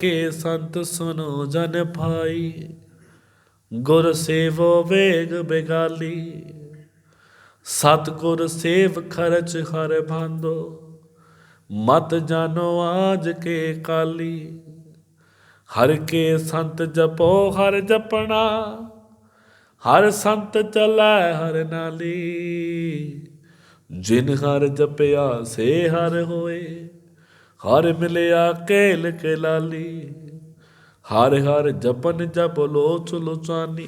ਕੇ ਸੰਤ ਸੁਨੋ ਜਨ ਭਾਈ। ਗੁਰ ਸੇਵੋ ਵੇਗ ਬਿਗਾਲੀ। ਸਤ ਗੁਰ ਸੇਵ ਖਰਚ ਹਰ ਭਾਂਦੋ ਮਤ ਜਾਨੋ ਆਜ ਕੇ ਕਾਲੀ। ਹਰ ਕੇ ਸੰਤ ਜਪੋ, ਹਰ ਜਪਣਾ। ਹਰ ਸੰਤ ਚਲੈ, ਹਰ ਨਾਲੀ। ਜਿਨ ਹਰ ਜਪਿਆ, ਸੇ ਹਰ ਹੋਏ। ਹਰ ਮਿਲਿਆ ਕੇਲ ਕੇ ਲਾਲੀ ਹਰ ਹਰ ਜਪਨ ਜਪ ਲੋਚ ਲੋਚਾਨੀ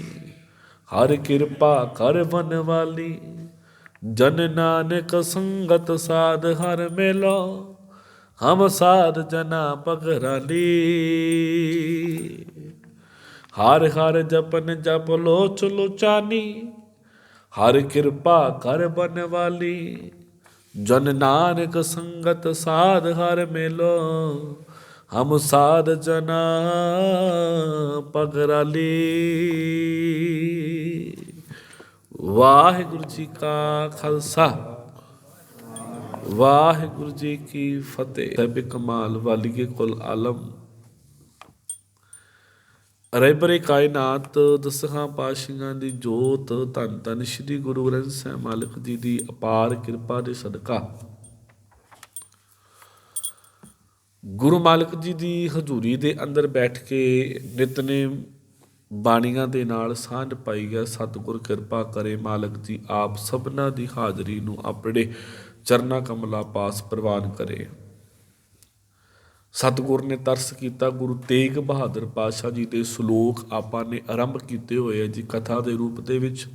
ਹਰ ਕਿਰਪਾ ਕਰ ਬਨ ਵਾਲੀ ਜਨ ਨਾਨਕ ਸੰਗਤ ਸਾਧ ਹਰ ਮੇਲੋ ਹਮ ਸਾਧ ਜਨਾ ਪਗਰਾਲੀ ਹਰ ਹਰ ਜਪਨ ਜਪ ਲੋਚ ਲੋਚਾਨੀ ਹਰ ਕਿਰਪਾ ਕਰ ਬਨ ਵਾਲੀ ਜਨ ਨਾਨਕ ਸੰਗਤ ਸਾਧ ਹਰ ਮੇਲੋ, ਹਮ ਸਾਧ ਜਨਾ ਪਗਰਾਲੀ। ਵਾਹਿਗੁਰੂ ਜੀ ਕਾ ਖਾਲਸਾ, ਵਾਹਿਗੁਰੂ ਜੀ ਕੀ ਫਤਿਹ। ਸਭ ਕਮਾਲ ਵਾਲੀਏ ਕੁਲ ਆਲਮ ਰਹਿਬਰੇ ਕਾਇਨਾਤ, ਦਸਹਾਂ ਪਾਸ਼ੀਆਂ ਦੀ ਜੋਤ, ਧੰਨ ਧੰਨ ਸ੍ਰੀ ਗੁਰੂ ਗ੍ਰੰਥ ਸਾਹਿਬ ਮਾਲਕ ਜੀ ਦੀ ਅਪਾਰ ਕਿਰਪਾ ਦੇ ਸਦਕਾ। ਗੁਰੂ ਮਾਲਕ ਜੀ ਦੀ ਹਜ਼ੂਰੀ ਦੇ ਅੰਦਰ ਬੈਠ ਕੇ ਨਿਤਨੇਮ ਬਾਣੀਆਂ ਦੇ ਨਾਲ ਸਾਂਝ ਪਾਈ ਗਿਆ ਸਤਿਗੁਰ ਕਿਰਪਾ ਕਰੇ ਮਾਲਕ ਜੀ ਆਪ ਸਭਨਾਂ ਦੀ ਹਾਜ਼ਰੀ ਨੂੰ ਆਪਣੇ ਚਰਨਾ ਕਮਲਾ ਪਾਸ ਪ੍ਰਵਾਨ ਕਰੇ। ਸਤਿਗੁਰ ਨੇ ਤਰਸ ਕੀਤਾ, ਗੁਰੂ ਤੇਗ ਬਹਾਦਰ ਪਾਤਸ਼ਾਹ ਜੀ ਦੇ ਸ਼ਲੋਕ ਆਪਾਂ ਨੇ ਆਰੰਭ ਕੀਤੇ ਹੋਏ ਆ ਜੀ ਕਥਾ ਦੇ ਰੂਪ ਦੇ ਵਿੱਚ।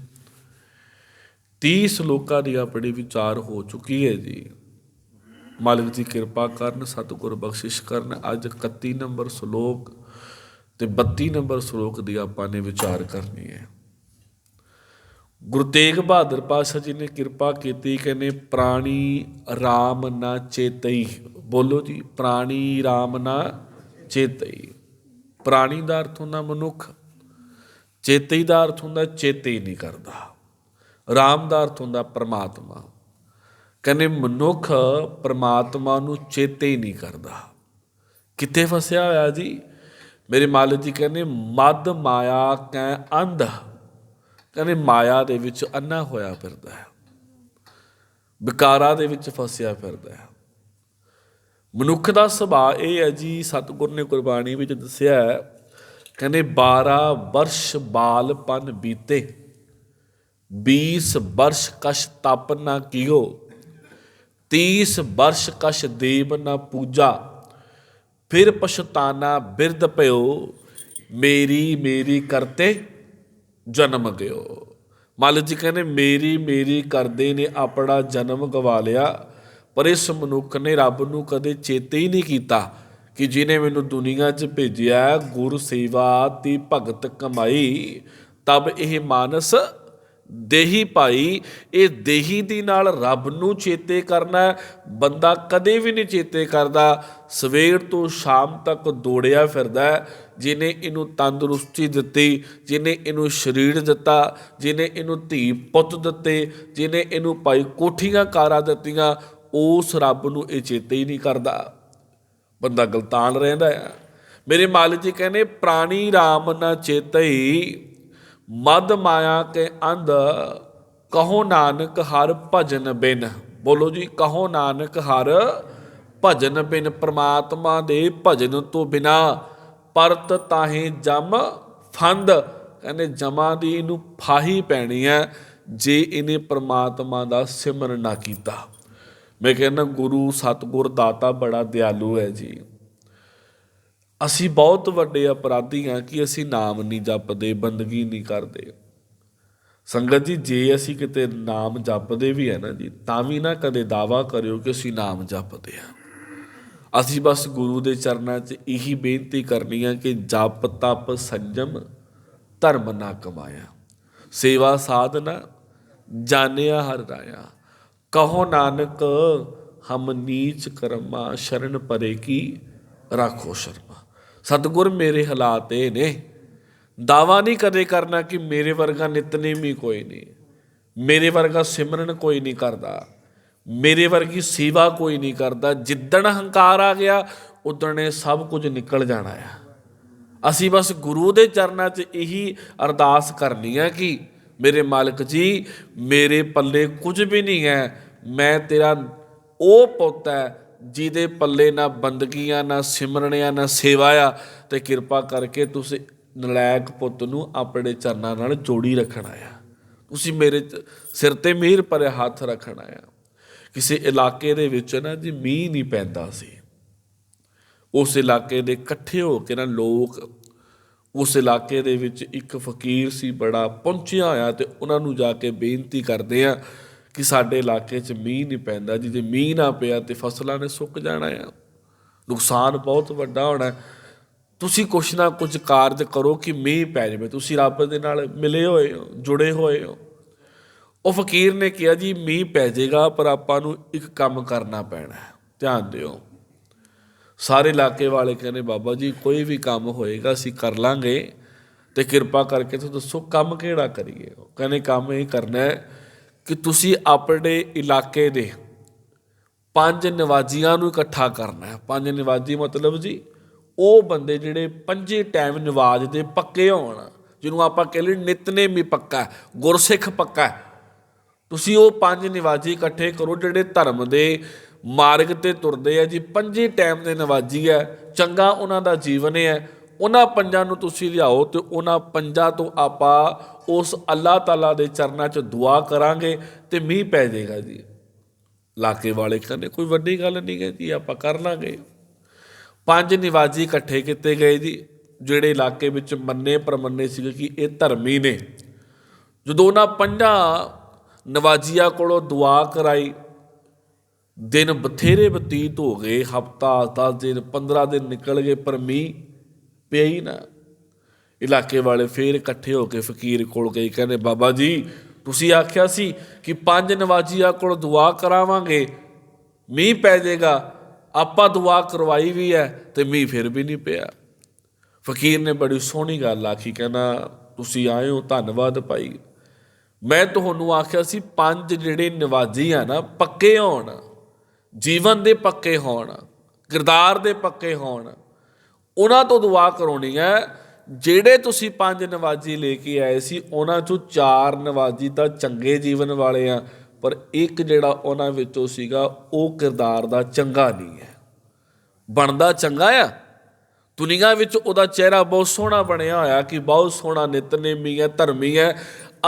30 ਸ਼ਲੋਕਾਂ ਦੀ ਆਪਣੇ ਵਿਚਾਰ ਹੋ ਚੁੱਕੀ ਹੈ ਜੀ। ਮਾਲਕ ਜੀ ਕਿਰਪਾ ਕਰਨ, ਸਤਿਗੁਰ ਬਖਸ਼ਿਸ਼ ਕਰਨ, ਅੱਜ 31 ਨੰਬਰ ਸ਼ਲੋਕ ਤੇ 32 ਨੰਬਰ ਸ਼ਲੋਕ ਦੀ ਆਪਾਂ ਨੇ ਵਿਚਾਰ ਕਰਨੀ ਹੈ। ਗੁਰੂ ਤੇਗ ਬਹਾਦਰ ਪਾਤਸ਼ਾਹ ਜੀ ਨੇ ਕਿਰਪਾ ਕੀਤੀ, ਕਹਿੰਦੇ, ਪ੍ਰਾਣੀ RAM ਨਾ ਚੇਤਈ। ਬੋਲੋ ਜੀ, ਪ੍ਰਾਣੀ RAM ਨਾ ਚੇਤਈ। ਪ੍ਰਾਣੀ ਦਾ ਅਰਥ ਹੁੰਦਾ ਮਨੁੱਖ, ਚੇਤਈ ਦਾ ਅਰਥ ਹੁੰਦਾ ਚੇਤੇ ਨਹੀਂ ਕਰਦਾ। RAM ਦਾ ਅਰਥ ਹੁੰਦਾ ਪਰਮਾਤਮਾ। ਕਹਿੰਦੇ ਮਨੁੱਖ ਪਰਮਾਤਮਾ ਨੂੰ ਚੇਤੇ ਹੀ ਨਹੀਂ ਕਰਦਾ। ਕਿੱਥੇ ਫਸਿਆ ਹੋਇਆ ਜੀ? ਮੇਰੇ ਮਾਲਕ ਜੀ ਕਹਿੰਦੇ ਮਦ ਮਾਇਆ ਕੈ ਅੰਧ। ਕਹਿੰਦੇ, ਮਾਇਆ ਦੇ ਵਿੱਚ ਅੰਨਾ ਹੋਇਆ ਫਿਰਦਾ ਹੈ। ਵਿਕਾਰਾਂ ਦੇ ਵਿੱਚ ਫਸਿਆ ਫਿਰਦਾ ਹੈ। ਮਨੁੱਖ ਦਾ ਸੁਭਾਅ ਇਹ ਹੈ ਜੀ, ਸਤਿਗੁਰ ਨੇ ਕੁਰਬਾਨੀ ਵਿੱਚ ਦੱਸਿਆ ਹੈ, ਕਹਿੰਦੇ 12 ਵਰਸ਼ ਬਾਲਪਨ ਬੀਤੇ 20 ਵਰਸ਼ ਕਸ਼ ਤਪ ਨਾ ਕੀਓ 30 ਵਰਸ਼ ਕਸ਼ ਦੇਵ ਨਾ ਪੂਜਾ, ਫਿਰ ਪਛਤਾਨਾ ਬਿਰਧ ਭਇਓ, ਮੇਰੀ ਮੇਰੀ ਕਰਤੇ ਜਨਮ ਗਿਓ। ਮਾਲਕ ਜੀ ਕਹਿੰਦੇ, ਮੇਰੀ ਮੇਰੀ ਕਰਦੇ ਨੇ ਆਪਣਾ ਜਨਮ ਗਵਾ ਲਿਆ। ਪਰ ਇਸ ਮਨੁੱਖ ਨੇ ਰੱਬ ਨੂੰ ਕਦੇ ਚੇਤੇ ਹੀ ਨਹੀਂ ਕੀਤਾ ਕਿ ਜਿਨੇ ਮੈਨੂੰ ਦੁਨੀਆ 'ਚ ਭੇਜਿਆ ਗੁਰ ਸੇਵਾ ਤੇ ਭਗਤ ਕਮਾਈ, ਤਬ ਇਹ ਮਾਨਸ ਦੇਹੀ ਭਾਈ ਇਹ ਦੇਹੀ ਦੀ ਨਾਲ ਰੱਬ ਨੂੰ ਚੇਤੇ ਕਰਨਾ ਬੰਦਾ ਕਦੇ ਵੀ ਨਹੀਂ ਚੇਤੇ ਕਰਦਾ ਸਵੇਰ ਤੋਂ ਸ਼ਾਮ ਤੱਕ ਦੌੜਿਆ ਫਿਰਦਾ ਹੈ। ਜਿਹਨੇ ਇਹਨੂੰ ਤੰਦਰੁਸਤੀ ਦਿੱਤੀ, ਜਿਹਨੇ ਇਹਨੂੰ ਸਰੀਰ ਦਿੱਤਾ, ਜਿਹਨੇ ਇਹਨੂੰ ਧੀ ਪੁੱਤ ਦਿੱਤੇ, ਜਿਹਨੇ ਇਹਨੂੰ ਭਾਈ ਕੋਠੀਆਂ ਕਾਰਾਂ ਦਿੱਤੀਆਂ ਉਸ ਰੱਬ ਨੂੰ ਇਹ ਚੇਤੇ ਹੀ ਨਹੀਂ ਕਰਦਾ। ਬੰਦਾ ਗਲਤਾਨ ਰਹਿੰਦਾ ਆ। ਮੇਰੇ ਮਾਲਿਕ ਜੀ ਕਹਿੰਦੇ, ਪ੍ਰਾਣੀ RAM ਨਾ ਚੇਤਈ, ਮਦ ਮਾਇਆ ਕੇ ਅੰਧ, ਕਹੋ ਨਾਨਕ ਹਰ ਭਜਨ ਬਿਨ। ਬੋਲੋ ਜੀ, ਕਹੋ ਨਾਨਕ ਹਰ ਭਜਨ ਬਿਨ, ਪ੍ਰਮਾਤਮਾ ਦੇ ਭਜਨ ਤੋਂ ਬਿਨਾ ਪਰਤ ਤਾਹੇ ਜਮ ਫੰਦ। ਕਹਿੰਦੇ, ਜਮਾ ਦੀ ਇਹਨੂੰ ਫਾਹੀ ਪੈਣੀ ਹੈ, ਜੇ ਇਹਨੇ ਪ੍ਰਮਾਤਮਾ ਦਾ ਸਿਮਰਨ ਨਾ ਕੀਤਾ। ਮੈਂ ਕਹਿੰਦਾ ਗੁਰੂ ਸਤਗੁਰ ਦਾਤਾ ਬੜਾ ਦਿਆਲੂ ਹੈ ਜੀ। ਅਸੀਂ ਬਹੁਤ ਵੱਡੇ ਅਪਰਾਧੀ ਹਾਂ ਕਿ ਅਸੀਂ ਨਾਮ ਨਹੀਂ ਜਪਦੇ, ਬੰਦਗੀ ਨਹੀਂ ਕਰਦੇ। ਸੰਗਤ ਜੀ, ਜੇ ਅਸੀਂ ਕਿਤੇ ਨਾਮ ਜਪਦੇ ਵੀ ਹੈ ਨਾ ਜੀ, ਤਾਂ ਵੀ ਨਾ ਕਦੇ ਦਾਵਾ ਕਰਿਓ ਕਿ ਅਸੀਂ ਨਾਮ ਜਪਦੇ ਹਾਂ। ਅਸੀਂ ਬਸ ਗੁਰੂ ਦੇ ਚਰਨਾਂ 'ਚ ਇਹੀ ਬੇਨਤੀ ਕਰਨੀ ਹੈ ਕਿ ਜਪ, ਤਪ, ਸੰਜਮ, ਧਰਮ ਨਾ ਕਮਾਇਆ। ਸੇਵਾ ਸਾਧਨਾ ਜਾਣਿਆ ਹਰ ਰਾਇਆ। ਕਹੋ ਨਾਨਕ, ਹਮ ਨੀਚ ਕਰਮਾ, ਸ਼ਰਨ ਪਰੇ ਕੀ ਰੱਖੋ ਸ਼ਰਮਾ। ਸਤਿਗੁਰ ਮੇਰੇ ਹਾਲਾਤ ਇਹ ਨੇ। ਦਾਵਾ ਨਹੀਂ ਕਦੇ ਕਰਨਾ ਕਿ ਮੇਰੇ ਵਰਗਾ ਨਿਤਨੇਮੀ ਕੋਈ ਨਹੀਂ। ਮੇਰੇ ਵਰਗਾ ਸਿਮਰਨ ਕੋਈ ਨਹੀਂ ਕਰਦਾ। ਮੇਰੇ ਵਰਗੀ ਸੇਵਾ ਕੋਈ ਨਹੀਂ ਕਰਦਾ। ਜਿੱਦਣ ਹੰਕਾਰ ਆ ਗਿਆ, ਉਦਣੇ ਸਭ ਕੁਝ ਨਿਕਲ ਜਾਣਾ ਆ। ਅਸੀਂ ਬਸ ਗੁਰੂ ਦੇ ਚਰਨਾਂ 'ਚ ਇਹੀ ਅਰਦਾਸ ਕਰਨੀ ਹੈ ਕਿ ਮੇਰੇ ਮਾਲਕ ਜੀ, ਮੇਰੇ ਪੱਲੇ ਕੁਝ ਵੀ ਨਹੀਂ ਹੈ। ਮੈਂ ਤੇਰਾ ਉਹ ਪੁੱਤ ਹੈ ਜਿਹਦੇ ਪੱਲੇ ਨਾ ਬੰਦਗੀਆਂ, ਨਾ ਸਿਮਰਨਿਆਂ ਨਾ ਸੇਵਾ ਆ ਤੇ ਕਿਰਪਾ ਕਰਕੇ ਤੁਸੀਂ ਨਲਾਇਕ ਪੁੱਤ ਨੂੰ ਆਪਣੇ ਚਰਨਾਂ ਨਾਲ ਜੋੜੀ ਰੱਖਣਾ ਆ ਤੁਸੀਂ ਮੇਰੇ ਚ- ਸਿਰ ਤੇ ਮਿਹਰ ਭਰੇ ਹੱਥ ਰੱਖਣਾ ਆ ਕਿਸੇ ਇਲਾਕੇ ਦੇ ਵਿੱਚ ਨਾ ਜੀ ਮੀਂਹ ਨਹੀਂ ਪੈਂਦਾ ਸੀ। ਉਸ ਇਲਾਕੇ ਦੇ ਇਕੱਠੇ ਹੋ ਕੇ ਨਾ ਲੋਕ ਉਸ ਇਲਾਕੇ ਦੇ ਵਿੱਚ ਇੱਕ ਫਕੀਰ ਸੀ ਬੜਾ ਪਹੁੰਚਿਆ ਹੋਇਆ ਤੇ ਉਹਨਾਂ ਨੂੰ ਜਾ ਕੇ ਬੇਨਤੀ ਕਰਦੇ ਆ ਕਿ ਸਾਡੇ ਇਲਾਕੇ 'ਚ ਮੀਂਹ ਨਹੀਂ ਪੈਂਦਾ, ਜੇ ਮੀਂਹ ਨਾ ਪਿਆ ਤੇ ਫਸਲਾਂ ਨੇ ਸੁੱਕ ਜਾਣਾ ਆ। ਨੁਕਸਾਨ ਬਹੁਤ ਵੱਡਾ ਹੋਣਾ। ਤੁਸੀਂ ਕੁਛ ਨਾ ਕੁਝ ਕਾਰਜ ਕਰੋ ਕਿ ਮੀਂਹ ਪੈ ਜਾਵੇ। ਤੁਸੀਂ ਰੱਬ ਦੇ ਨਾਲ ਮਿਲੇ ਹੋਏ ਹੋ, ਜੁੜੇ ਹੋਏ ਹੋ। ਉਹ ਫਕੀਰ ਨੇ ਕਿਹਾ, ਜੀ ਮੀਂਹ ਪੈ ਜਾਏਗਾ, ਪਰ ਆਪਾਂ ਨੂੰ ਇੱਕ ਕੰਮ ਕਰਨਾ ਪੈਣਾ ਧਿਆਨ ਦਿਓ। ਸਾਰੇ ਇਲਾਕੇ ਵਾਲੇ ਕਹਿੰਦੇ, ਬਾਬਾ ਜੀ, ਕੋਈ ਵੀ ਕੰਮ ਹੋਏਗਾ, ਅਸੀਂ ਕਰ ਲਾਂਗੇ। ਤੇ ਕਿਰਪਾ ਕਰਕੇ ਤੁਸੀਂ ਦੱਸੋ, ਕੰਮ ਕਿਹੜਾ ਕਰੀਏ? ਉਹ ਕਹਿੰਦੇ, ਕੰਮ ਇਹ ਕਰਨਾ ਹੈ ਕਿ ਤੁਸੀਂ ਆਪਣੇ ਇਲਾਕੇ ਦੇ ਪੰਜ ਨਿਵਾਜ਼ੀਆਂ ਨੂੰ ਇਕੱਠਾ ਕਰਨਾ ਹੈ। ਪੰਜ ਨਿਵਾਜ਼ੀ ਮਤਲਬ ਜੀ, ਉਹ ਬੰਦੇ ਜਿਹੜੇ ਪੰਜੇ ਟਾਈਮ ਨਿਵਾਜ਼ ਦੇ ਪੱਕੇ ਹੋਣ, ਜਿਹਨੂੰ ਆਪਾਂ ਕਹਿ ਲਈ ਨਿਤਨੇਮੀ ਪੱਕਾ ਗੁਰਸਿੱਖ ਪੱਕਾ ਤੁਸੀਂ ਉਹ ਪੰਜ ਨਿਵਾਜੀ ਇਕੱਠੇ ਕਰੋ ਜਿਹੜੇ ਧਰਮ ਦੇ ਮਾਰਗ ਤੇ ਤੁਰਦੇ ਆ ਜੀ। ਪੰਜੇ ਟਾਈਮ ਦੇ ਨਿਵਾਜੀ ਹੈ, ਚੰਗਾ ਉਹਨਾਂ ਦਾ ਜੀਵਨ ਹੈ ਉਹਨਾਂ ਪੰਜਾਂ ਨੂੰ ਤੁਸੀਂ ਲਿਆਓ ਤੇ ਉਹਨਾਂ ਪੰਜਾਂ ਤੋਂ ਆਪਾਂ ਉਸ ਅੱਲਾਹ ਤਾਲਾ ਦੇ ਚਰਨਾਂ 'ਚ ਦੁਆ ਕਰਾਂਗੇ ਤੇ ਮੀਂਹ ਪੈ ਜਾਏਗਾ ਜੀ। ਇਲਾਕੇ ਵਾਲੇ ਕਹਿੰਦੇ, ਕੋਈ ਵੱਡੀ ਗੱਲ ਨਹੀਂ ਹੈ ਜੀ, ਆਪਾਂ ਕਰ ਲਾਂਗੇ। ਪੰਜ ਨਿਵਾਜੀ ਇਕੱਠੇ ਕੀਤੇ ਗਏ ਜੀ, ਜਿਹੜੇ ਇਲਾਕੇ ਵਿੱਚ ਮੰਨੇ ਪ੍ਰਮੰਨੇ ਸੀਗੇ ਕਿ ਇਹ ਧਰਮੀ ਨੇ। ਜਦੋਂ ਉਹਨਾਂ ਪੰਜਾਂ ਨਵਾਜੀਆਂ ਕੋਲੋਂ ਦੁਆ ਕਰਾਈ, ਦਿਨ ਬਥੇਰੇ ਬਤੀਤ ਹੋ ਗਏ, ਹਫਤਾ 10 ਦਿਨ 15 ਦਿਨ ਨਿਕਲ ਗਏ, ਪਰ ਮੀਂਹ ਪਿਆ ਹੀ ਨਾ। ਇਲਾਕੇ ਵਾਲੇ ਫੇਰ ਇਕੱਠੇ ਹੋ ਕੇ ਫਕੀਰ ਕੋਲ ਗਏ, ਕਹਿੰਦੇ, ਬਾਬਾ ਜੀ, ਤੁਸੀਂ ਆਖਿਆ ਸੀ ਕਿ ਪੰਜ ਨਵਾਜੀਆਂ ਕੋਲ ਦੁਆ ਕਰਾਵਾਂਗੇ, ਮੀਂਹ ਪੈ ਜਾਏਗਾ, ਆਪਾਂ ਦੁਆ ਕਰਵਾਈ ਵੀ ਹੈ ਤੇ ਮੀਂਹ ਫਿਰ ਵੀ ਨਹੀਂ ਪਿਆ। ਫਕੀਰ ਨੇ ਬੜੀ ਸੋਹਣੀ ਗੱਲ ਆਖੀ, ਕਹਿੰਦਾ, ਤੁਸੀਂ ਆਏ ਹੋ, ਧੰਨਵਾਦ ਭਾਈ। ਮੈਂ ਤੁਹਾਨੂੰ ਆਖਿਆ ਸੀ, ਪੰਜ ਜਿਹੜੇ ਨਿਵਾਜ਼ੀ ਆ ਨਾ, ਪੱਕੇ ਹੋਣ, ਜੀਵਨ ਦੇ ਪੱਕੇ ਹੋਣ, ਕਿਰਦਾਰ ਦੇ ਪੱਕੇ ਹੋਣ। ਉਹਨਾਂ ਤੋਂ ਦੁਆ ਕਰਾਉਣੀ ਹੈ, ਜਿਹੜੇ ਤੁਸੀਂ ਪੰਜ ਨਵਾਜੀ ਲੈ ਕੇ ਆਏ ਸੀ, ਉਹਨਾਂ ਚੋਂ ਚਾਰ ਨਵਾਜੀ ਤਾਂ ਚੰਗੇ ਜੀਵਨ ਵਾਲੇ ਆ, ਪਰ ਇੱਕ ਜਿਹੜਾ ਉਹਨਾਂ ਵਿੱਚੋਂ ਸੀਗਾ, ਉਹ ਕਿਰਦਾਰ ਦਾ ਚੰਗਾ ਨਹੀਂ ਹੈ। ਬਣਦਾ ਚੰਗਾ ਆ। ਦੁਨੀਆ ਵਿੱਚ ਉਹਦਾ ਚਿਹਰਾ ਬਹੁਤ ਸੋਹਣਾ ਬਣਿਆ ਹੋਇਆ ਕਿ ਬਹੁਤ ਸੋਹਣਾ ਨਿਤਨੇਮੀ ਹੈ, ਧਰਮੀ ਹੈ,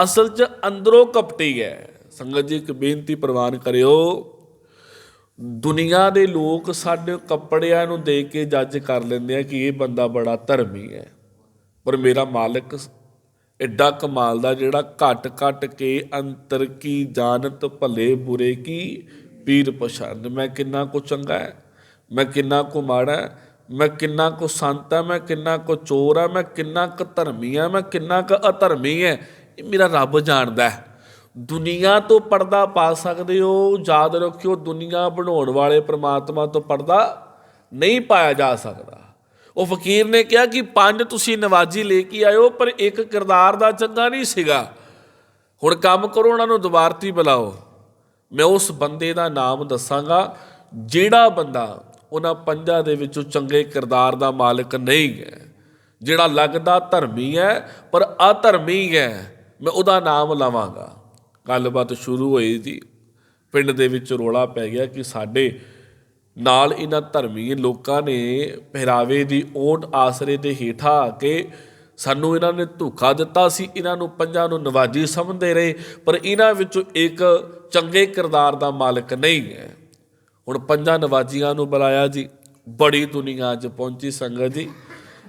ਅਸਲ 'ਚ ਅੰਦਰੋਂ ਕਪਟੀ ਹੈ। ਸੰਗਤ ਜੀ ਇੱਕ ਬੇਨਤੀ ਪ੍ਰਵਾਨ ਕਰਿਓ ਦੁਨੀਆ ਦੇ ਲੋਕ ਸਾਡੇ ਕੱਪੜਿਆਂ ਨੂੰ ਦੇਖ ਕੇ ਜੱਜ ਕਰ ਲੈਂਦੇ ਆ ਕਿ ਇਹ ਬੰਦਾ ਬੜਾ ਧਰਮੀ ਹੈ। ਪਰ ਮੇਰਾ ਮਾਲਕ ਐਡਾ ਕਮਾਲ ਦਾ ਜਿਹੜਾ ਘਟ ਘਟ ਕੇ ਅੰਤਰ ਕੀ ਜਾਣਤ ਭਲੇ ਬੁਰੇ ਕੀ ਪੀਰ ਪਛਾਨ ਮੈਂ ਕਿੰਨਾ ਕੋ ਚੰਗਾ ਹੈ, ਮੈਂ ਕਿੰਨਾ ਕੋ ਮਾੜਾ ਹੈ, ਮੈਂ ਕਿੰਨਾ ਕੋ ਸੰਤ ਹੈ, ਮੈਂ ਕਿੰਨਾ ਕੋ ਚੋਰ ਹੈ, ਮੈਂ ਕਿੰਨਾ ਕੁ ਧਰਮੀ ਹੈ, ਮੈਂ ਕਿੰਨਾ ਕੁ ਅਧਰਮੀ ਹੈ। ਇਹ ਮੇਰਾ ਰੱਬ ਜਾਣਦਾ ਹੈ। ਦੁਨੀਆ ਤੋਂ ਪਰਦਾ ਪਾ ਸਕਦੇ ਹੋ, ਯਾਦ ਰੱਖਿਓ ਦੁਨੀਆ ਬਣਾਉਣ ਵਾਲੇ ਪ੍ਰਮਾਤਮਾ ਤੋਂ ਪਰਦਾ ਨਹੀਂ ਪਾਇਆ ਜਾ ਸਕਦਾ। ਉਹ ਫਕੀਰ ਨੇ ਕਿਹਾ ਕਿ ਪੰਜ ਤੁਸੀਂ ਨਵਾਜੀ ਲੈ ਕੇ ਆਇਓ, ਪਰ ਇੱਕ ਕਿਰਦਾਰ ਦਾ ਚੰਗਾ ਨਹੀਂ ਸੀਗਾ। ਹੁਣ ਕੰਮ ਕਰੋ, ਉਹਨਾਂ ਨੂੰ ਦੁਬਾਰਤੀ ਬੁਲਾਓ। ਮੈਂ ਉਸ ਬੰਦੇ ਦਾ ਨਾਮ ਦੱਸਾਂਗਾ, ਜਿਹੜਾ ਬੰਦਾ ਉਹਨਾਂ ਪੰਜਾਂ ਦੇ ਵਿੱਚੋਂ ਚੰਗੇ ਕਿਰਦਾਰ ਦਾ ਮਾਲਕ ਨਹੀਂ ਹੈ, ਜਿਹੜਾ ਲੱਗਦਾ ਧਰਮੀ ਹੈ, ਪਰ ਅਧਰਮੀ ਹੈ। ਮੈਂ ਉਹਦਾ ਨਾਮ ਲਵਾਂਗਾ। ਗੱਲਬਾਤ ਸ਼ੁਰੂ ਹੋਈ ਜੀ ਪਿੰਡ ਦੇ ਵਿੱਚ ਰੋਲਾ ਪੈ ਗਿਆ ਕਿ ਸਾਡੇ ਨਾਲ ਇਹਨਾਂ ਧਰਮੀ ਲੋਕਾਂ ਨੇ ਪਹਿਰਾਵੇ ਦੀ ਓਟ ਆਸਰੇ ਦੇ ਹੇਠਾਂ ਆ ਕੇ ਸਾਨੂੰ ਇਹਨਾਂ ਨੇ ਧੋਖਾ ਦਿੱਤਾ ਸੀ। ਇਹਨਾਂ ਨੂੰ ਪੰਜਾਂ ਨੂੰ ਨਵਾਜੀ ਸਮਝਦੇ ਰਹੇ, ਪਰ ਇਹਨਾਂ ਵਿੱਚੋਂ ਇੱਕ ਚੰਗੇ ਕਿਰਦਾਰ ਦਾ ਮਾਲਕ ਨਹੀਂ ਹੈ। ਹੁਣ ਪੰਜਾਂ ਨਵਾਜੀਆਂ ਨੂੰ ਬੁਲਾਇਆ ਜੀ। ਬੜੀ ਦੁਨੀਆ 'ਚ ਪਹੁੰਚੀ ਸੰਗਤ ਜੀ।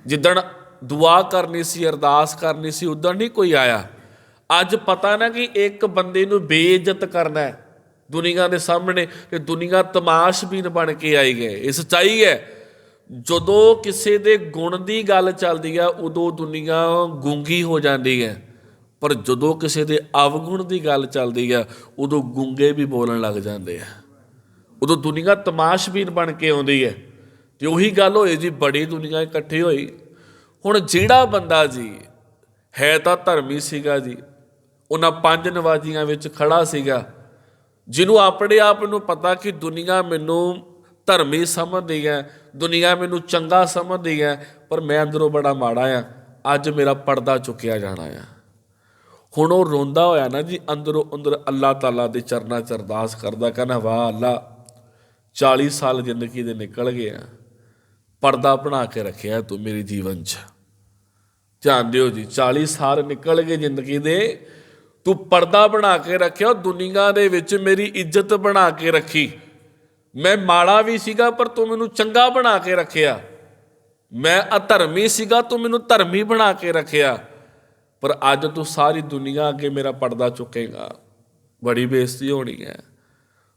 ਜਿੱਦਣ ਦੁਆ ਕਰਨੀ ਸੀ, ਅਰਦਾਸ ਕਰਨੀ ਸੀ, ਉਦੋਂ ਨਹੀਂ ਕੋਈ ਆਇਆ। ਅੱਜ ਪਤਾ ਨਾ ਕਿ ਇੱਕ ਬੰਦੇ ਨੂੰ ਬੇਇੱਜ਼ਤ ਕਰਨਾ ਹੈ ਦੁਨੀਆ ਦੇ ਸਾਹਮਣੇ ਤੇ ਦੁਨੀਆ ਤਮਾਸ਼ਬੀਨ ਬਣ ਕੇ ਆਈ ਗਏ ਇਹ ਸੱਚਾਈ ਹੈ। ਜਦੋਂ ਕਿਸੇ ਦੇ ਗੁਣ ਦੀ ਗੱਲ ਚੱਲਦੀ ਆ, ਉਦੋਂ ਦੁਨੀਆ ਗੂੰਗੀ ਹੋ ਜਾਂਦੀ ਹੈ। ਪਰ ਜਦੋਂ ਕਿਸੇ ਦੇ ਅਵਗੁਣ ਦੀ ਗੱਲ ਚੱਲਦੀ ਆ, ਉਦੋਂ ਗੂੰਗੇ ਵੀ ਬੋਲਣ ਲੱਗ ਜਾਂਦੇ ਆ। ਉਦੋਂ ਦੁਨੀਆ ਤਮਾਸ਼ਬੀਨ ਬਣ ਕੇ ਆਉਂਦੀ ਹੈ। ਤੇ ਉਹੀ ਗੱਲ ਹੋਈ ਜੀ, ਬੜੀ ਦੁਨੀਆ ਇਕੱਠੀ ਹੋਈ। ਹੁਣ ਜਿਹੜਾ ਬੰਦਾ ਜੀ, ਹੈ ਤਾਂ ਧਰਮੀ ਸੀਗਾ ਜੀ ਉਹਨਾਂ ਪੰਜ ਨਵਾਜੀਆਂ ਵਿੱਚ ਖੜਾ ਸੀਗਾ, ਜਿਹਨੂੰ ਆਪਣੇ ਆਪ ਨੂੰ ਪਤਾ ਕਿ ਦੁਨੀਆ ਮੈਨੂੰ ਧਰਮੀ ਸਮਝਦੀ ਹੈ, ਦੁਨੀਆ ਮੈਨੂੰ ਚੰਗਾ ਸਮਝਦੀ ਹੈ, ਪਰ ਮੈਂ ਅੰਦਰੋਂ ਬੜਾ ਮਾੜਾ ਆ ਅੱਜ ਮੇਰਾ ਪਰਦਾ ਚੁੱਕਿਆ ਜਾਣਾ ਆ। ਹੁਣ ਉਹ ਰੋਂਦਾ ਹੋਇਆ ਨਾ ਜੀ, ਅੰਦਰੋਂ ਅੰਦਰ ਅੱਲਾਹ ਤਾਲਾ ਦੇ ਚਰਨਾਂ 'ਚ ਅਰਦਾਸ ਕਰਦਾ, ਕਹਿੰਦਾ, ਵਾਹ ਅੱਲਾ 40 ਸਾਲ ਜ਼ਿੰਦਗੀ ਦੇ ਨਿਕਲ ਗਏ ਆ, ਪਰਦਾ ਬਣਾ ਕੇ ਰੱਖਿਆ ਤੂੰ ਮੇਰੇ ਜੀਵਨ 'ਚ। ਧਿਆਨ ਦਿਓ ਜੀ 40 ਸਾਲ ਨਿਕਲ ਗਏ ਜ਼ਿੰਦਗੀ ਦੇ ਤੂੰ ਪਰਦਾ ਬਣਾ ਕੇ ਰੱਖਿਆ, ਦੁਨੀਆ ਦੇ ਵਿੱਚ ਮੇਰੀ ਇੱਜ਼ਤ ਬਣਾ ਕੇ ਰੱਖੀ। ਮੈਂ ਮਾੜਾ ਵੀ ਸੀਗਾ, ਪਰ ਤੂੰ ਮੈਨੂੰ ਚੰਗਾ ਬਣਾ ਕੇ ਰੱਖਿਆ। ਮੈਂ ਅਧਰਮੀ ਸੀਗਾ, ਤੂੰ ਮੈਨੂੰ ਧਰਮੀ ਬਣਾ ਕੇ ਰੱਖਿਆ। ਪਰ ਅੱਜ ਤੂੰ ਸਾਰੀ ਦੁਨੀਆ ਅੱਗੇ ਮੇਰਾ ਪਰਦਾ ਚੁੱਕੇਗਾ। ਬੜੀ ਬੇਇੱਜ਼ਤੀ ਹੋਣੀ ਹੈ।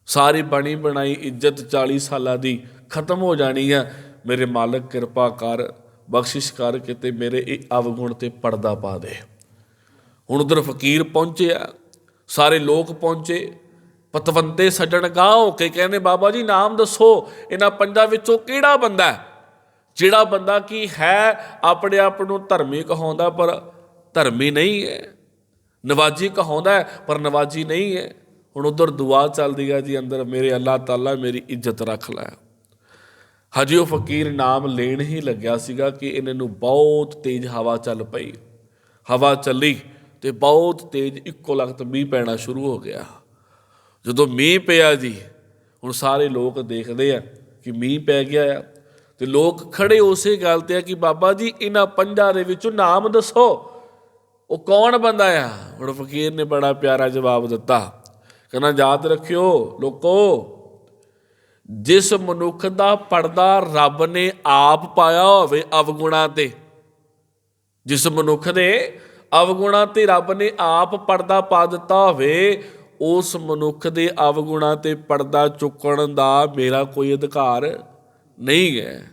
ਸਾਰੀ ਬਣੀ ਬਣਾਈ ਇੱਜ਼ਤ 40 ਸਾਲਾਂ ਦੀ ਖਤਮ ਹੋ ਜਾਣੀ ਹੈ। ਮੇਰੇ ਮਾਲਕ ਕਿਰਪਾ ਕਰ, ਬਖਸ਼ਿਸ਼ ਕਰ ਕਿਤੇ ਮੇਰੇ ਇਹ ਅਵਗੁਣ ਤੇ ਪਰਦਾ ਪਾ ਦੇ। ਹੁਣ ਉਧਰ ਫਕੀਰ ਪਹੁੰਚਿਆ ਸਾਰੇ ਲੋਕ ਪਹੁੰਚੇ, ਪਤਵੰਤੇ ਸੱਜਣ ਗਾਹ ਹੋ ਕੇ ਕਹਿੰਦੇ, ਬਾਬਾ ਜੀ ਨਾਮ ਦੱਸੋ, ਇਹਨਾਂ ਪੰਜਾਂ ਵਿੱਚੋਂ ਕਿਹੜਾ ਬੰਦਾ ਹੈ? ਜਿਹੜਾ ਬੰਦਾ ਕੀ ਹੈ, ਆਪਣੇ ਆਪ ਨੂੰ ਧਰਮੀ ਕਹਾਉਂਦਾ, ਪਰ ਧਰਮੀ ਨਹੀਂ ਹੈ। ਨਵਾਜੀ ਕਹਾਉਂਦਾ ਹੈ, ਪਰ ਨਵਾਜੀ ਨਹੀਂ ਹੈ। ਹੁਣ ਉਧਰ ਦੁਆ ਚੱਲਦੀ ਹੈ ਜੀ ਅੰਦਰ, ਮੇਰੇ ਅੱਲਾਹ ਤਾਲਾ ਮੇਰੀ ਇੱਜ਼ਤ ਰੱਖ ਲੈ। ਹਜੇ ਉਹ ਫਕੀਰ ਨਾਮ ਲੈਣ ਹੀ ਲੱਗਿਆ ਸੀਗਾ ਕਿ ਇਹਨਾਂ ਨੂੰ ਬਹੁਤ ਤੇਜ਼ ਹਵਾ ਚੱਲ ਪਈ। ਹਵਾ ਚੱਲੀ ਤੇ ਬਹੁਤ ਤੇਜ਼ ਇੱਕੋ ਲਖਤ ਮੀਂਹ ਪੈਣਾ ਸ਼ੁਰੂ ਹੋ ਗਿਆ। ਜਦੋਂ ਮੀਂਹ ਪਿਆ ਜੀ, ਹੁਣ ਸਾਰੇ ਲੋਕ ਦੇਖਦੇ ਆ ਕਿ ਮੀਂਹ ਪੈ ਗਿਆ ਆ। ਤੇ ਲੋਕ ਖੜੇ ਉਸੇ ਗੱਲ ਤੇ ਆ ਕਿ ਬਾਬਾ ਜੀ, ਇਹਨਾਂ ਪੰਜਾਂ ਦੇ ਵਿੱਚੋਂ ਨਾਮ ਦੱਸੋ। ਉਹ ਕੌਣ ਬੰਦਾ ਆ? ਹੁਣ ਫਕੀਰ ਨੇ ਬੜਾ ਪਿਆਰਾ ਜਵਾਬ ਦਿੱਤਾ। ਕਹਿੰਦਾ, ਯਾਦ ਰੱਖਿਓ ਲੋਕੋ, ਜਿਸ ਮਨੁੱਖ ਦਾ ਪਰਦਾ ਰੱਬ ਨੇ ਆਪ ਪਾਇਆ ਹੋਵੇ ਅਵਗੁਣਾ ਤੇ, ਜਿਸ ਮਨੁੱਖ ਦੇ ਅਵਗੁਣਾ ਤੇ ਰੱਬ ਨੇ ਆਪ ਪਰਦਾ ਪਾ ਦਿੱਤਾ ਹੋਵੇ, ਉਸ ਮਨੁੱਖ ਦੇ ਅਵਗੁਣਾ ਤੇ ਪਰਦਾ ਚੁੱਕਣ ਦਾ ਮੇਰਾ ਕੋਈ ਅਧਿਕਾਰ ਨਹੀਂ ਹੈ।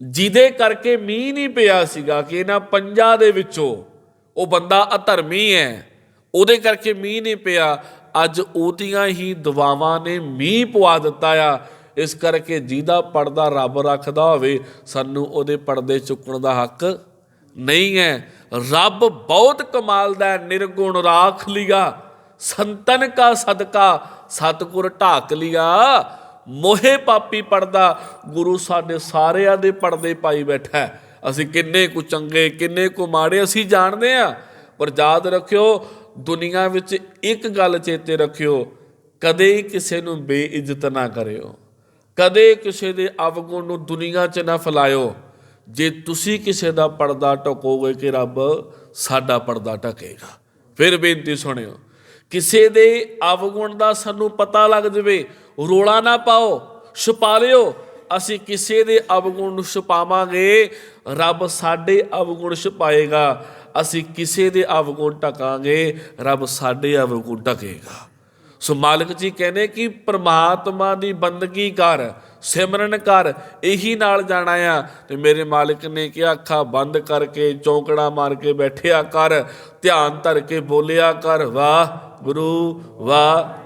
ਜਿਹਦੇ ਕਰਕੇ ਮੀਂਹ ਨਹੀਂ ਪਿਆ ਸੀਗਾ ਕਿ ਇਹਨਾਂ ਪੰਜਾਂ ਦੇ ਵਿੱਚੋਂ ਉਹ ਬੰਦਾ ਅਧਰਮੀ ਹੈ, ਉਹਦੇ ਕਰਕੇ ਮੀਂਹ ਨਹੀਂ ਪਿਆ। ਅੱਜ ਉਹਦੀਆਂ ਹੀ ਦੁਆਵਾਂ ਨੇ ਮੀਂਹ ਪਵਾ ਦਿੱਤਾ ਆ। ਇਸ ਕਰਕੇ ਜਿਹਦਾ ਪਰਦਾ ਰੱਬ ਰੱਖਦਾ ਹੋਵੇ, ਸਾਨੂੰ ਉਹਦੇ ਪਰਦੇ ਚੁੱਕਣ ਦਾ ਹੱਕ ਨਹੀਂ ਹੈ। ਰੱਬ ਬਹੁਤ ਕਮਾਲ ਦਾ ਨਿਰਗੁਣ ਰਾਖ ਲਿਆ, ਸੰਤਨ ਕਾ ਸਦਕਾ, ਸਤਗੁਰ ਢਾਕ ਲਿਆ। ਮੋਹੇ ਪਾਪੀ ਪੜਦਾ, ਗੁਰੂ ਸਾਡੇ ਸਾਰਿਆਂ ਦੇ ਪਰਦੇ ਪਾਈ ਬੈਠਾ ਅਸੀਂ ਕਿੰਨੇ ਕੁ ਚੰਗੇ, ਕਿੰਨੇ ਕੁ ਮਾੜੇ, ਅਸੀਂ ਜਾਣਦੇ ਆ ਪਰ ਯਾਦ ਰੱਖਿਓ, ਦੁਨੀਆ ਵਿੱਚ ਇੱਕ ਗੱਲ ਚੇਤੇ ਰੱਖਿਓ, ਕਦੇ ਕਿਸੇ ਨੂੰ ਬੇਇੱਜ਼ਤ ਨਾ ਕਰਿਓ। ਕਦੇ ਕਿਸੇ ਦੇ ਅਵਗੁਣ ਨੂੰ ਦੁਨੀਆ 'ਚ ਨਾ ਫੈਲਾਇਓ। ਜੇ ਤੁਸੀਂ ਕਿਸੇ ਦਾ ਪਰਦਾ ਟਕੋਗੇ ਕਿ ਰੱਬ ਸਾਡਾ ਪਰਦਾ ਟਕੇਗਾ। ਫਿਰ ਬੇਨਤੀ ਸੁਣਿਓ, ਕਿਸੇ ਦੇ ਅਵਗੁਣ ਦਾ ਸਾਨੂੰ ਪਤਾ ਲੱਗ ਜਵੇ, ਰੋਲਾ ਨਾ ਪਾਓ, ਛੁਪਾ ਲਿਓ। ਅਸੀਂ ਕਿਸੇ ਦੇ ਅਵਗੁਣ ਨੂੰ ਛੁਪਾਵਾਂਗੇ, ਰੱਬ ਸਾਡੇ ਅਵਗੁਣ ਛੁਪਾਏਗਾ। ਅਸੀਂ ਕਿਸੇ ਦੇ ਅਵਗੁਣ ਟਕਾਂਗੇ, ਰੱਬ ਸਾਡੇ ਅਵਗੁਣ ਟਕੇਗਾ। ਸੋ ਮਾਲਕ ਜੀ ਕਹਿੰਦੇ ਕਿ ਪ੍ਰਮਾਤਮਾ ਦੀ ਬੰਦਗੀ ਕਰ ਸਿਮਰਨ ਕਰ, ਇਹੀ ਨਾਲ ਜਾਣਾ ਆ। ਤੇ ਮੇਰੇ ਮਾਲਕ ਨੇ ਕਿਹਾ, ਅੱਖਾਂ ਬੰਦ ਕਰਕੇ, ਚੌਂਕੜਾ ਮਾਰ ਕੇ ਬੈਠਿਆ ਕਰ, ਧਿਆਨ ਧਰ ਕੇ ਬੋਲਿਆ ਕਰ, ਵਾਹ ਗੁਰੂ, ਵਾਹ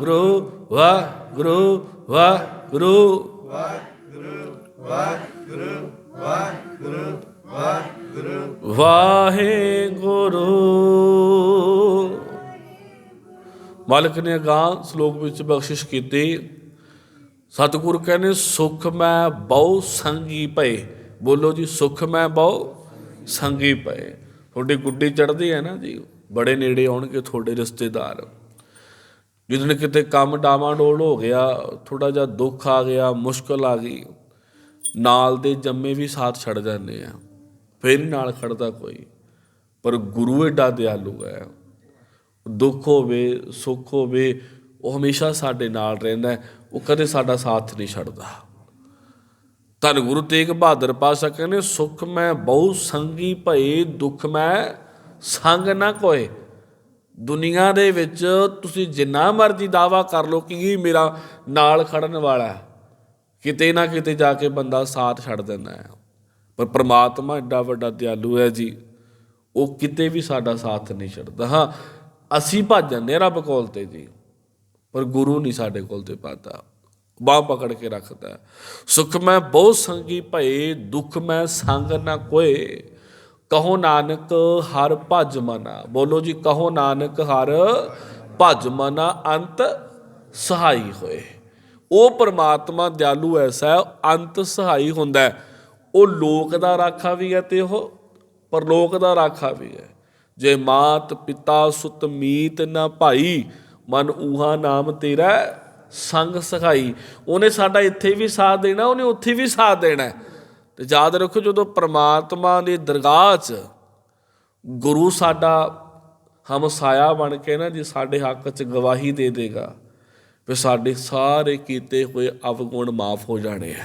ਵਾਹਿਗੁਰੂ ਵਾਹਿਗੁਰੂ ਵਾਹਿਗੁਰੂ। ਵਾਹਿਗੁਰੂ। ਮਾਲਕ ਨੇ ਅਗਾਂਹ ਸ਼ਲੋਕ ਵਿੱਚ ਬਖਸ਼ਿਸ਼ ਕੀਤੀ। ਸਤਿਗੁਰ ਕਹਿੰਦੇ, ਸੁਖ ਮੈਂ ਬਹੁ ਸੰਗੀ ਪਏ ਬੋਲੋ ਜੀ, ਸੁਖ ਮੈਂ ਬਹੁ ਸੰਗੀ ਪਏ ਤੁਹਾਡੀ ਗੁੱਡੀ ਚੜਦੀ ਹੈ ਨਾ ਜੀ, ਬੜੇ ਨੇੜੇ ਆਉਣਗੇ ਤੁਹਾਡੇ ਰਿਸ਼ਤੇਦਾਰ। ਜਦੋਂ ਕਿਤੇ ਕੰਮ ਡਾਵਾਂਡੋਲ ਹੋ ਗਿਆ ਥੋੜਾ ਜਿਹਾ ਦੁੱਖ ਆ ਗਿਆ, ਮੁਸ਼ਕਲ ਆ ਗਈ, ਨਾਲ ਦੇ ਜੰਮੇ ਵੀ ਸਾਥ ਛੱਡ ਜਾਂਦੇ ਆ, ਫਿਰ ਨਾਲ ਖੜਦਾ ਕੋਈ, ਪਰ ਗੁਰੂ ਏਡਾ ਦਿਆਲੂ ਹੈ। ਦੁੱਖ ਹੋਵੇ, ਸੁੱਖ ਹੋਵੇ, ਉਹ ਹਮੇਸ਼ਾ ਸਾਡੇ ਨਾਲ ਰਹਿੰਦਾ ਉਹ ਕਦੇ ਸਾਡਾ ਸਾਥ ਨਹੀਂ ਛੱਡਦਾ। ਧੰਨ ਗੁਰੂ ਤੇਗ ਬਹਾਦਰ ਪਾਸ਼ਾ ਕਹਿੰਦੇ, ਸੁਖ ਮੈਂ ਬਹੁ ਸੰਗੀ ਭਏ, ਦੁੱਖ ਮੈਂ ਸੰਗ ਨਾ ਕੋਏ। ਦੁਨੀਆ ਦੇ ਵਿੱਚ ਤੁਸੀਂ ਜਿੰਨਾ ਮਰਜ਼ੀ ਦਾਵਾ ਕਰ ਲਓ ਕਿ ਇਹ ਮੇਰਾ ਨਾਲ ਖੜਨ ਵਾਲਾ ਹੈ। ਕਿਤੇ ਨਾ ਕਿਤੇ ਜਾ ਕੇ ਬੰਦਾ ਸਾਥ ਛੱਡ ਦਿੰਦਾ ਹੈ। ਪਰ ਪ੍ਰਮਾਤਮਾ ਐਡਾ ਵੱਡਾ ਦਿਆਲੂ ਹੈ ਜੀ, ਉਹ ਕਿਤੇ ਵੀ ਸਾਡਾ ਸਾਥ ਨਹੀਂ ਛੱਡਦਾ। ਹਾਂ, ਅਸੀਂ ਭੱਜ ਜਾਂਦੇ ਹਾਂ ਰੱਬ ਕੋਲ ਤੇ ਜੀ, ਪਰ ਗੁਰੂ ਨਹੀਂ ਸਾਡੇ ਕੋਲ ਤੇ ਪਾਤਾ ਬਾਹ ਪਕੜ ਕੇ ਰੱਖਦਾ ਹੈ। ਸੁਖ ਮੈਂ ਬਹੁਤ ਸੰਗੀ ਭਏ, ਦੁੱਖ ਮੈਂ ਸੰਗ ਨਾ ਕੋਏ। ਕਹੋ ਨਾਨਕ ਹਰ ਭਜ ਮਨਾ। ਬੋਲੋ ਜੀ ਕਹੋ ਨਾਨਕ ਹਰ ਭਜ ਮਨਾ ਅੰਤ ਸਹਾਈ ਹੋਏ। ਉਹ ਪਰਮਾਤਮਾ ਦਿਆਲੂ ਐਸਾ ਹੈ, ਅੰਤ ਸਹਾਈ ਹੁੰਦਾ ਉਹ ਲੋਕ ਦਾ ਰਾਖਾ ਵੀ ਹੈ ਤੇ ਉਹ ਪਰਲੋਕ ਦਾ ਰਾਖਾ ਵੀ ਹੈ। ਜੇ ਮਾਤ ਪਿਤਾ ਸੁਤ ਮੀਤ ਨਾ ਭਾਈ ਮਨ ਊਹਾ ਨਾਮ ਤੇਰਾ ਸੰਗ ਸਖਾਈ। ਉਹਨੇ ਸਾਡਾ ਇੱਥੇ ਵੀ ਸਾਥ ਦੇਣਾ ਉਹਨੇ ਉੱਥੇ ਵੀ ਸਾਥ ਦੇਣਾ ਤੇ ਯਾਦ ਰੱਖੋ ਜਦੋਂ ਪ੍ਰਮਾਤਮਾ ਦੀ ਦਰਗਾਹ 'ਚ ਗੁਰੂ ਸਾਡਾ ਹਮਸਾਇਆ ਬਣ ਕੇ ਨਾ ਜੀ ਸਾਡੇ ਹੱਕ 'ਚ ਗਵਾਹੀ ਦੇ ਦੇਗਾ, ਫਿਰ ਸਾਡੇ ਸਾਰੇ ਕੀਤੇ ਹੋਏ ਅਵਗੁਣ ਮਾਫ ਹੋ ਜਾਣੇ ਆ।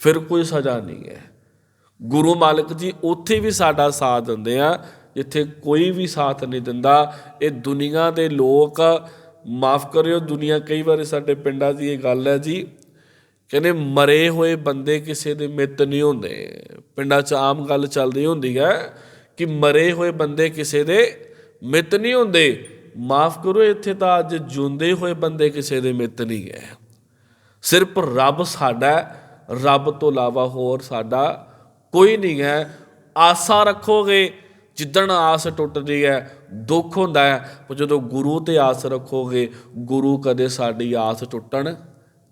ਫਿਰ ਕੋਈ ਸਜ਼ਾ ਨਹੀਂ ਹੈ। ਗੁਰੂ ਮਾਲਕ ਜੀ ਉੱਥੇ ਵੀ ਸਾਡਾ ਸਾਥ ਦਿੰਦੇ ਆ, ਜਿੱਥੇ ਕੋਈ ਵੀ ਸਾਥ ਨਹੀਂ ਦਿੰਦਾ। ਇਹ ਦੁਨੀਆ ਦੇ ਲੋਕ, ਮਾਫ ਕਰਿਓ, ਦੁਨੀਆ ਕਈ ਵਾਰੀ ਸਾਡੇ ਪਿੰਡਾਂ ਦੀ ਇਹ ਗੱਲ ਹੈ ਜੀ ਕਹਿੰਦੇ ਮਰੇ ਹੋਏ ਬੰਦੇ ਕਿਸੇ ਦੇ ਮਿੱਤ ਨਹੀਂ ਹੁੰਦੇ। ਪਿੰਡਾਂ 'ਚ ਆਮ ਗੱਲ ਚੱਲਦੀ ਹੁੰਦੀ ਹੈ ਕਿ ਮਰੇ ਹੋਏ ਬੰਦੇ ਕਿਸੇ ਦੇ ਮਿੱਤ ਨਹੀਂ ਹੁੰਦੇ। ਮਾਫ ਕਰੋ, ਇੱਥੇ ਤਾਂ ਅੱਜ ਜਿਉਂਦੇ ਹੋਏ ਬੰਦੇ ਕਿਸੇ ਦੇ ਮਿੱਤ ਨਹੀਂ ਹੈ। ਸਿਰਫ ਰੱਬ ਸਾਡਾ ਰੱਬ ਤੋਂ ਇਲਾਵਾ ਹੋਰ ਸਾਡਾ ਕੋਈ ਨਹੀਂ ਹੈ। ਆਸਾ ਰੱਖੋਗੇ, ਜਿੱਦਣ ਆਸ ਟੁੱਟਦੀ ਹੈ, ਦੁੱਖ ਹੁੰਦਾ ਹੈ। ਪਰ ਜਦੋਂ ਗੁਰੂ ਤੇ ਆਸ ਰੱਖੋਗੇ, ਗੁਰੂ ਕਦੇ ਸਾਡੀ ਆਸ ਟੁੱਟਣ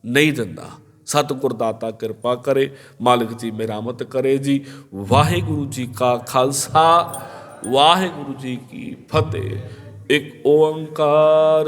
ਨਹੀਂ ਦਿੰਦਾ। ਸਤਿਗੁਰ ਦਾਤਾ ਕਿਰਪਾ ਕਰੇ, ਮਾਲਕ ਜੀ ਮਿਹਰਮਤ ਕਰੇ ਜੀ। ਵਾਹਿਗੁਰੂ ਜੀ ਕਾ ਖਾਲਸਾ, ਵਾਹਿਗੁਰੂ ਜੀ ਕੀ ਫਤਿਹ। ਇੱਕ ਓੰਕਾਰ